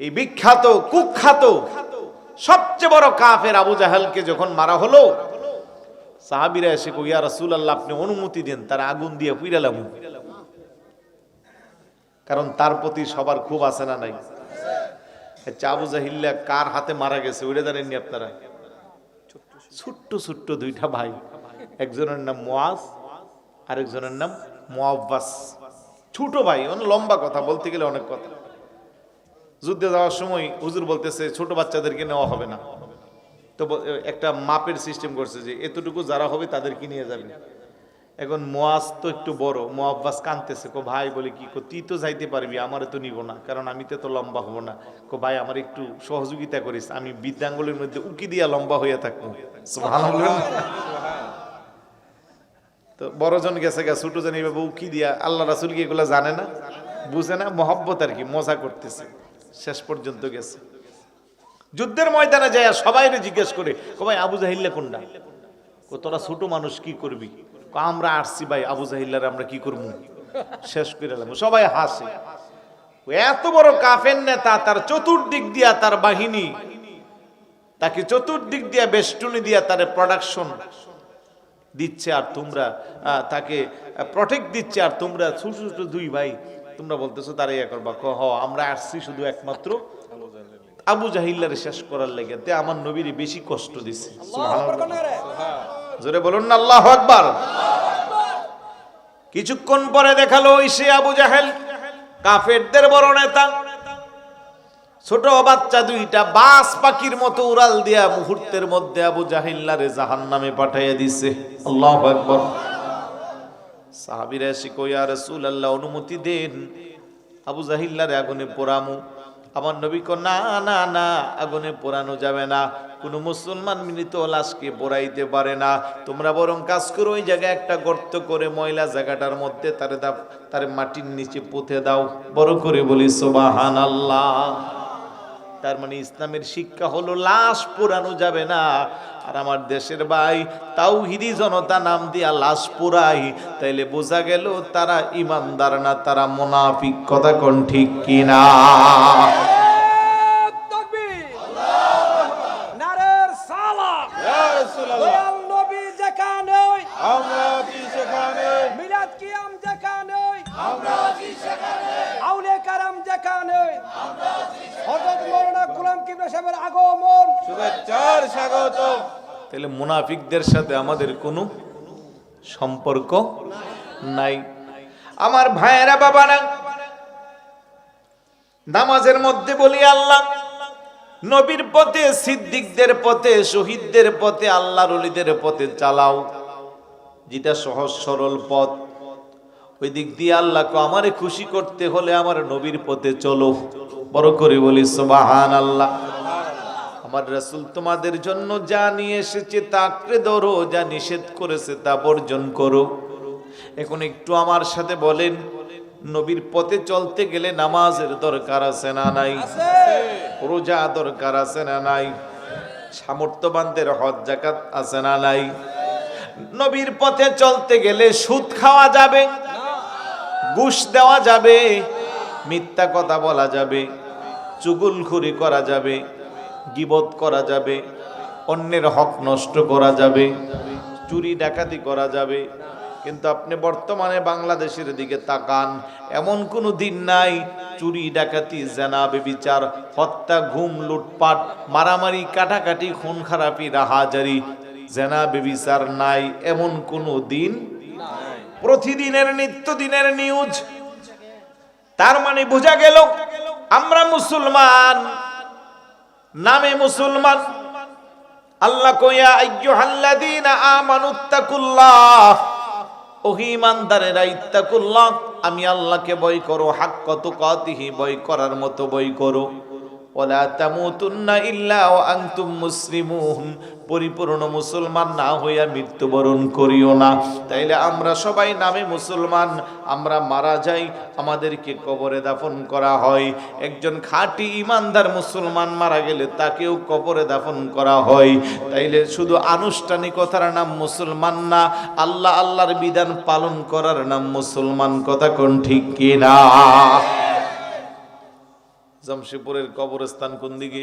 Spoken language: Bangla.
এই বিখ্যাত, কুখ্যাত, সবচেয়ে বড় কাফের আবু জাহালকে যখন মারা হলো, সাহাবিরা এসে কই ইয়া রাসূলুল্লাহ, আপনি অনুমতি দেন, তার আগুন দিয়ে পুইরালাম কারণ তার প্রতি সবার খুব আছে না নাই? আচ্ছা আবু জাহিল্লা কার হাতে মারা গেছে, ওইটা জানেননি আপনারা? ছোট্ট ছোট্ট দুইটা ভাই। একজনের নাম মুয়াজ আরেকজনের নাম মুআব্বাস ছোট ভাই মানে লম্বা কথা, বলতে গেলে অনেক কথা। যুদ্ধে যাওয়ার সময় হুজুর বলতেছে, ছোট বাচ্চাদেরকে নেওয়া হবে না। তো একটা মাপের সিস্টেম করছে যে, এতটুকু যারা হবে তাদেরকে নিয়ে যাবে এখন মোয়াজ তো একটু বড়, মোয়াব্বাস কানতেছে কো ভাই বলে কি? কো, তুই তো যাইতে পারবি, আমারে তো নিব না, কারণ আমি তো লম্বা হব না। কো, ভাই, আমার একটু সহযোগিতা করিস, আমি বিদ্যাঙ্গুলের মধ্যে উকি দিয়া লম্বা হইয়া থাকব। তো বড়জন গেছে গা, ছোট জন, এইভাবে উকি দিয়া আল্লাহ রাসুল কি এগুলো জানে না, বুঝে না, মহব্বত আর কি, মজা করতেছে। শেষ পর্যন্ত গেছে। যুদ্ধের ময়দানে যায় সবাই জিজ্ঞেস করে ভাই, আবু জাহিল্লা কোনটা? তোরা ছোট মানুষ কি করবি? আমরা আসছি ভাই, আবু জাহিল্লার আমরা কি করব? শেষ করে এলাম। সবাই হাসে। এত বড় কাফের নেতা, তার চতুর্দিক দিয়া তার বাহিনী, তাকে চতুর্দিক দিয়া বেষ্টনী দিয়া তার প্রোডাকশন দিচ্ছে আর তোমরা তাকে প্রটেক্ট দিচ্ছে আর তোমরা ছোট ছোট দুই ভাই তোমরা বলতেছো তারা ইয়ে করবা। ক হ আমরা আসছি শুধু একমাত্র আবু জাহিল্লারে শেষ করার লেগে। তে আমার নবীর বেশি কষ্ট দিছে। জোরে বলুন না আল্লাহ আকবার। কিছুক্ষণ পরে দেখাল ওই সে আবু জাহেল কাফেরদের বড় নেতা। ছোট বাচ্চা দুইটা, বাস পাখির মতো উড়াল দিয়া মুহূর্তের মধ্যে আবু জাহিল্লারে জাহান নামে পাঠাইয়া দিছে। আল্লাহ আকবর। সাহাবিরা রসুল আল্লাহ অনুমতি দেন। আবু জাহিল্লারে আগুনে পোড়ামু। আমার নবী কো না না না, আগুনে পোড়ানো যাবে না। কোনো মুসলমান মৃত লাশকে পোড়াইতে পারে না। তোমরা বরং কাজ করো, ওই জায়গায় একটা গর্ত করে ময়লা জায়গাটার মধ্যে তারে তারে মাটির নিচে পুঁতে দাও। বড় করে বলি সোবাহান আল্লাহ তার মানে ইসলামের শিক্ষা হলো লাশ পোড়ানো যাবে না। আর আমার দেশের ভাই তাও হিরি জনতা নাম দিয়া লাশ পোড়াই তাইলে বোঝা গেল তারা ইমানদার না তারা মোনাফিক। কথা কোন ঠিক কিনা? তাকবীর নারের সালাম। দয়াল নবী যেখানে আমরা যেখানে আমরা আছি সেখানে। আউলে কারাম যেখানে হযরত সাহেবের আগমন। শুভেচ্ছার স্বাগত তাহলে মুনাফিকদের সাথে আমাদের কোনো সম্পর্ক নাই। আমার ভাইয়েরা বাবারা নামাজের মধ্যে বলি আল্লাহ নবীর পথে সিদ্দিকদের পথে শহীদদের পথে আল্লাহর অলিদের পথে চালাও। যেটা সহজ সরল পথ। ওই দিক দিয়ে আল্লাহকে আমারে খুশি করতে হলে আমার নবীর পথে চলো। বড় করে বলি সুবাহান আল্লাহ আমার রাসূল তোমাদের জন্য যা নিয়ে এসেছে তা আঁকড়ে ধরো যা নিষেধ করেছে তা বর্জন করো। এখন একটু আমার সাথে বলেন নবীর পথে চলতে গেলে নামাজের দরকার আছে না নাই? রোজা দরকার আছে না নাই? সামর্থ্যবানদের হজ জাকাত আছে না নাই? নবীর পথে চলতে গেলে সুদ খাওয়া যাবে? ঘুষ দেওয়া যাবে, মিথ্যা কথা বলা যাবে, চুগুলখুরি করা যাবে, গিবত করা যাবে, অন্যের হক নষ্ট করা যাবে, চুরি ডাকাতি করা যাবে। কিন্তু আপনি বর্তমানে বাংলাদেশের দিকে তাকান, এমন কোনো দিন নাই, চুরি ডাকাতি জানাবে বিচার হত্যা, ঘুম, লুটপাট, মারামারি, কাটাকাটি, খুন, খারাপি, রাহাজারি, জেনা বেবিচার নাই, এমন কোনো দিন প্রতিদিনের নিত্যদিনের নিউজ। তার মানে বোঝা গেল, আমরা মুসলমান, নামে মুসলমান। আল্লাহ আমি আল্লাহকে বই করো, হাক্কা তুকাতিহি বই করার মতো বই করো। মুসলিমুন। পরিপূর্ণ মুসলমান না হইয়া মৃত্যুবরণ করিও না। তাইলে আমরা সবাই নামে মুসলমান, আমরা মারা যাই, আমাদেরকে কবরে দাফন করা হয়। একজন খাঁটি ইমানদার মুসলমান মারা গেলে তাকেও কবরে দাফন করা হয়। তাইলে শুধু আনুষ্ঠানিকতার নাম মুসলমান না, আল্লাহ আল্লাহর বিধান পালন করার নাম মুসলমান। কথা কোন ঠিক কিনা? জামশেদপুরের কবরস্থান কোন দিকে?